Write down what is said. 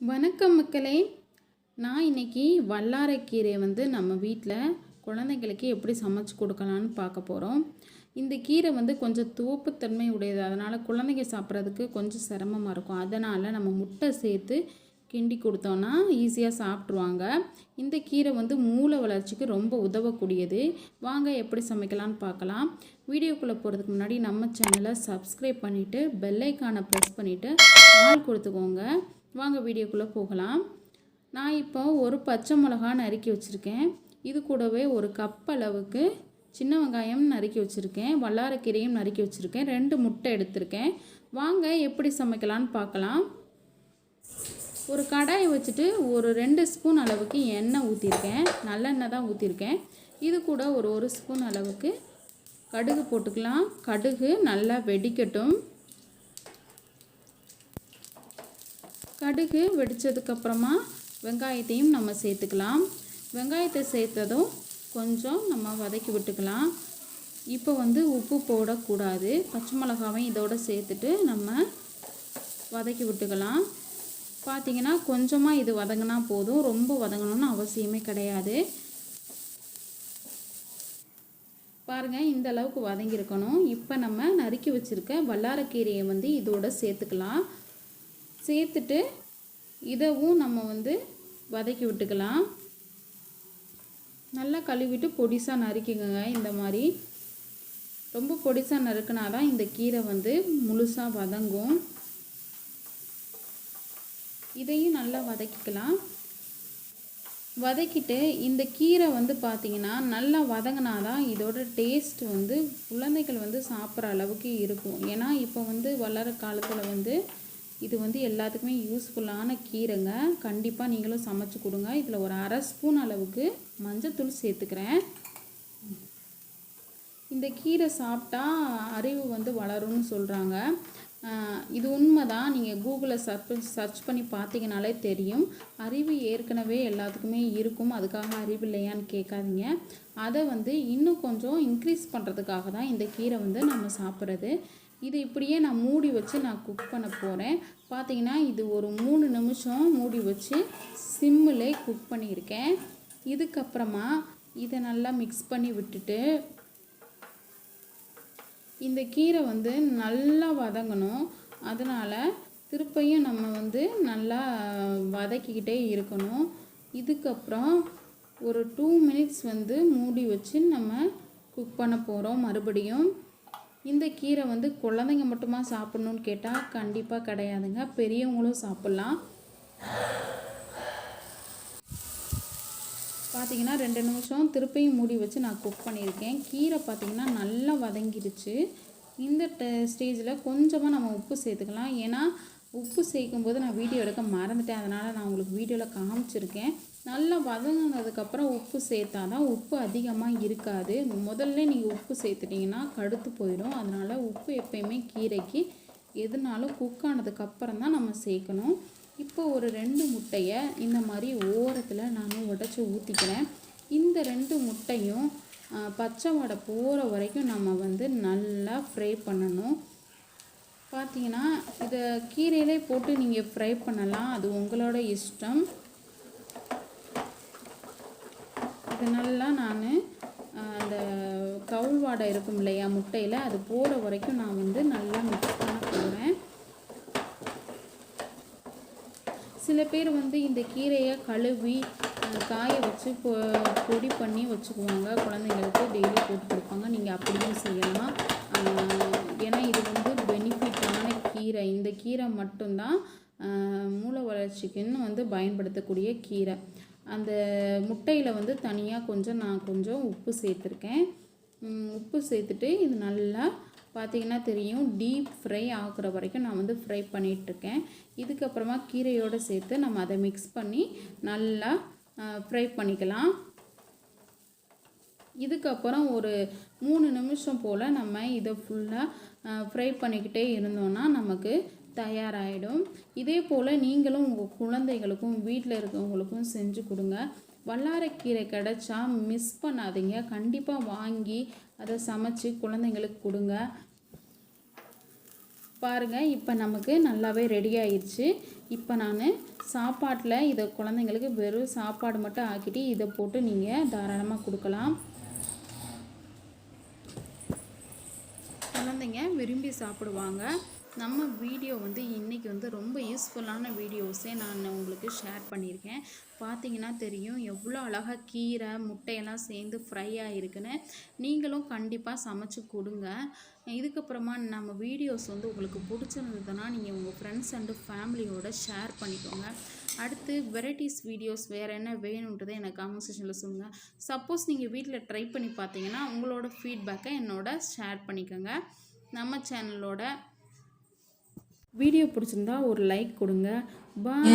வணக்கம் மக்களே. நான் இன்னைக்கு வல்லாரைக்கீரையை வந்து நம்ம வீட்டில் குழந்தைங்களுக்கு எப்படி சமைச்சு கொடுக்கலான்னு பார்க்க போகிறோம் இந்த கீரை வந்து கொஞ்சம் துவப்புத்தன்மை உடையது. அதனால் குழந்தைங்க சாப்பிட்றதுக்கு கொஞ்சம் சிரமமாக இருக்கும். அதனால் நம்ம முட்டை சேர்த்து கிண்டி கொடுத்தோன்னா ஈஸியாக சாப்பிட்ருவாங்க இந்த கீரை வந்து மூளை வளர்ச்சிக்கு ரொம்ப உதவக்கூடியது. வாங்க எப்படி சமைக்கலான்னு பார்க்கலாம். வீடியோக்குள்ளே போகிறதுக்கு முன்னாடி நம்ம சேனலை சப்ஸ்கிரைப் பண்ணிவிட்டு பெல்லைக்கானை ப்ரெஸ் பண்ணிவிட்டு ஆள் கொடுத்துக்கோங்க. வாங்க வீடியோக்குள்ளே போகலாம். நான் இப்போ ஒரு பச்சை மிளகா நறுக்கி வச்சுருக்கேன். இது கூடவே ஒரு கப் அளவுக்கு சின்ன வெங்காயம் நறுக்கி வச்சுருக்கேன். வல்லாரக்கீரையும் நறுக்கி வச்சுருக்கேன். ரெண்டு முட்டை எடுத்திருக்கேன். வாங்க எப்படி சமைக்கலான்னு பார்க்கலாம். ஒரு கடாயை வச்சுட்டு ஒரு ரெண்டு ஸ்பூன் அளவுக்கு எண்ணெய் ஊற்றிருக்கேன் நல்லெண்ணெய் தான் ஊற்றிருக்கேன் இது கூட ஒரு ஒரு ஸ்பூன் அளவுக்கு கடுகு போட்டுக்கலாம். கடுகு நல்லா வெடிக்கட்டும். கடுகு வெடித்ததுக்கப்புறமா வெங்காயத்தையும் நம்ம சேர்த்துக்கலாம். வெங்காயத்தை சேர்த்ததும் கொஞ்சம் நம்ம வதக்கி விட்டுக்கலாம். இப்போ வந்து உப்பு போடக்கூடாது. பச்சை மிளகாவையும் இதோடு சேர்த்துட்டு நம்ம வதக்கி விட்டுக்கலாம். பார்த்திங்கன்னா கொஞ்சமாக இது வதங்கினா போதும். ரொம்ப வதங்கணும்னு அவசியமே கிடையாது. பாருங்கள் இந்த அளவுக்கு வதங்கியிருக்கணும். இப்போ நம்ம நறுக்கி வச்சுருக்க வல்லாரக்கீரையை வந்து இதோட சேர்த்துக்கலாம். சேர்த்துட்டு இதவும் நம்ம வந்து வதக்கி விட்டுக்கலாம். நல்லா கழுவிட்டு பொடிசாக நறுக்கிக்கோங்க. இந்த மாதிரி ரொம்ப பொடிசாக நறுக்கினா தான் இந்த கீரை வந்து முழுசாக வதங்கும். இதையும் நல்லா வதக்கிக்கலாம். வதக்கிட்டு இந்த கீரை வந்து பார்த்திங்கன்னா நல்லா வதங்கினா தான் இதோட டேஸ்ட் வந்து குழந்தைகள் வந்து சாப்பிட்ற அளவுக்கு இருக்கும். ஏன்னா இப்போ வந்து வளர காலத்தில் வந்து இது வந்து எல்லாத்துக்குமே யூஸ்ஃபுல்லான கீரைங்க. கண்டிப்பாக நீங்களும் சமைச்சு கொடுங்க. இதில் ஒரு அரை ஸ்பூன் அளவுக்கு மஞ்சத்தூள் சேர்த்துக்கிறேன். இந்த கீரை சாப்பிட்டா அறிவு வந்து வளரும்னு சொல்கிறாங்க இது உண்மை தான் நீங்கள் கூகுளில் சர்ச் சர்ச் பண்ணி பார்த்தீங்கனாலே தெரியும். அறிவு ஏற்கனவே எல்லாத்துக்குமே இருக்கும். அதுக்காக அறிவு இல்லையான்னு கேட்காதீங்க. அதை வந்து இன்னும் கொஞ்சம் இன்க்ரீஸ் பண்ணுறதுக்காக தான் இந்த கீரை வந்து நம்ம சாப்பிட்றது. இது இப்படியே நான் மூடி வச்சு நான் குக் பண்ண போகிறேன் பார்த்தீங்கன்னா இது ஒரு மூணு நிமிஷம் மூடி வச்சு சிம்மில் குக் பண்ணியிருக்கேன். இதுக்கப்புறமா இதை நல்லா மிக்ஸ் பண்ணி விட்டுட்டு இந்த கீரை வந்து நல்லா வதங்கணும். அதனால் திருப்பையும் நம்ம வந்து நல்லா வதக்கிக்கிட்டே இருக்கணும். இதுக்கப்புறம் ஒரு டூ மினிட்ஸ் வந்து மூடி வச்சு நம்ம குக் பண்ண போகிறோம் மறுபடியும். இந்த கீரை வந்து குழந்தைங்க மட்டுமா சாப்பிட்ணுன்னு கேட்டால் கண்டிப்பாக கிடையாதுங்க. பெரியவங்களும் சாப்பிட்லாம். பார்த்தீங்கன்னா ரெண்டு நிமிஷம் திருப்பியும் மூடி வச்சு நான் குக் பண்ணியிருக்கேன். கீரை பார்த்தீங்கன்னா நல்லா வதங்கிடுச்சு. இந்த ஸ்டேஜில் கொஞ்சமாக நம்ம உப்பு சேர்த்துக்கலாம். ஏன்னா உப்பு சேர்க்கும்போது நான் வீடியோ எடுக்க மறந்துட்டேன். அதனால் நான் உங்களுக்கு வீடியோவில் காமிச்சிருக்கேன். நல்லா வதங்கினதுக்கப்புறம் உப்பு சேர்த்தா தான் உப்பு அதிகமாக இருக்காது. முதல்ல நீங்கள் உப்பு சேர்த்துட்டிங்கன்னா கடுத்து போயிடும். அதனால் உப்பு எப்பயுமே கீரைக்கு எதுனாலும் குக் ஆனதுக்கப்புறம் தான் நம்ம சேர்க்கணும். இப்போ ஒரு ரெண்டு முட்டையை இந்த மாதிரி ஓரத்தில் நான் உடச்சி ஊற்றிக்கிறேன் இந்த ரெண்டு முட்டையும் பச்சை வடை போகிற வரைக்கும் நம்ம வந்து நல்லா ஃப்ரை பண்ணணும். பார்த்தீங்கன்னா இதை கீரையிலே போட்டு நீங்கள் ஃப்ரை பண்ணலாம். அது உங்களோட இஷ்டம். இது நல்லா நான் அந்த கவுள் வாடை இருக்கும் இல்லையா முட்டையில் அது போகிற வரைக்கும் நான் வந்து நல்லா மிக்ஸ் பண்ண போகிறேன் சில பேர் வந்து இந்த கீரையை கழுவி காய வச்சு பொ பொடி பண்ணி வச்சுக்குவாங்க. குழந்தைங்களுக்கு டெய்லி போட்டு கொடுப்பாங்க. நீங்கள் அப்படியும் செய்யலாம். ஏன்னா இது வந்து பெனிஃபிட்டான கீரை. இந்த கீரை மட்டும்தான் மூளை வளர்ச்சிக்குன்னு வந்து பயன்படுத்தக்கூடிய கீரை. அந்த முட்டையில் வந்து தனியாக கொஞ்சம் நான் கொஞ்சம் உப்பு சேர்த்துருக்கேன். உப்பு சேர்த்துட்டு இது நல்லா பார்த்திங்கன்னா தெரியும். டீப் ஃப்ரை ஆகுற வரைக்கும் நான் வந்து ஃப்ரை பண்ணிகிட்ருக்கேன் இதுக்கப்புறமா கீரையோடு சேர்த்து நம்ம அதை மிக்ஸ் பண்ணி நல்லா ஃப்ரை பண்ணிக்கலாம். இதுக்கப்புறம் ஒரு மூணு நிமிஷம் போல் நம்ம இதை ஃபுல்லாக ஃப்ரை பண்ணிக்கிட்டே இருந்தோன்னா நமக்கு தயாராகிடும் இதே போல் நீங்களும் உங்கள் குழந்தைகளுக்கும் வீட்டில் இருக்கவங்களுக்கும் செஞ்சு கொடுங்க. வல்லாரக்கீரை கிடச்சா மிஸ் பண்ணாதீங்க. கண்டிப்பாக வாங்கி அதை சமைச்சு குழந்தைங்களுக்கு கொடுங்க. பாருங்கள் இப்போ நமக்கு நல்லாவே ரெடி ஆயிடுச்சு இப்போ நான் சாப்பாட்டில் இதை குழந்தைங்களுக்கு வெறும் சாப்பாடு மட்டும் ஆக்கிட்டு இதை போட்டு நீங்கள் தாராளமாக கொடுக்கலாம். குழந்தைங்க விரும்பி சாப்பிடுவாங்க. நம்ம வீடியோ வந்து இன்றைக்கி வந்து ரொம்ப யூஸ்ஃபுல்லான வீடியோஸே நான் உங்களுக்கு ஷேர் பண்ணியிருக்கேன். பார்த்தீங்கன்னா தெரியும் எவ்வளோ அழகாக கீரை முட்டையெல்லாம் சேர்ந்து ஃப்ரை ஆகிருக்குன்னு நீங்களும் கண்டிப்பாக சமைச்சு கொடுங்க. இதுக்கப்புறமா நம்ம வீடியோஸ் வந்து உங்களுக்கு பிடிச்சிருந்ததுன்னா நீங்கள் உங்கள் ஃப்ரெண்ட்ஸ் அண்டு ஃபேமிலியோட ஷேர் பண்ணிக்கோங்க. அடுத்து வெரைட்டிஸ் வீடியோஸ் வேறு என்ன வேணுன்றதை எனக்கு காமெண்ட் செக்ஷனில் சொல்லுங்கள் சப்போஸ் நீங்கள் வீட்டில் ட்ரை பண்ணி பார்த்தீங்கன்னா உங்களோட ஃபீட்பேக்கை என்னோட ஷேர் பண்ணிக்கோங்க. நம்ம சேனலோட வீடியோ பிடிச்சிருந்தா ஒரு லைக் கொடுங்க. பாய்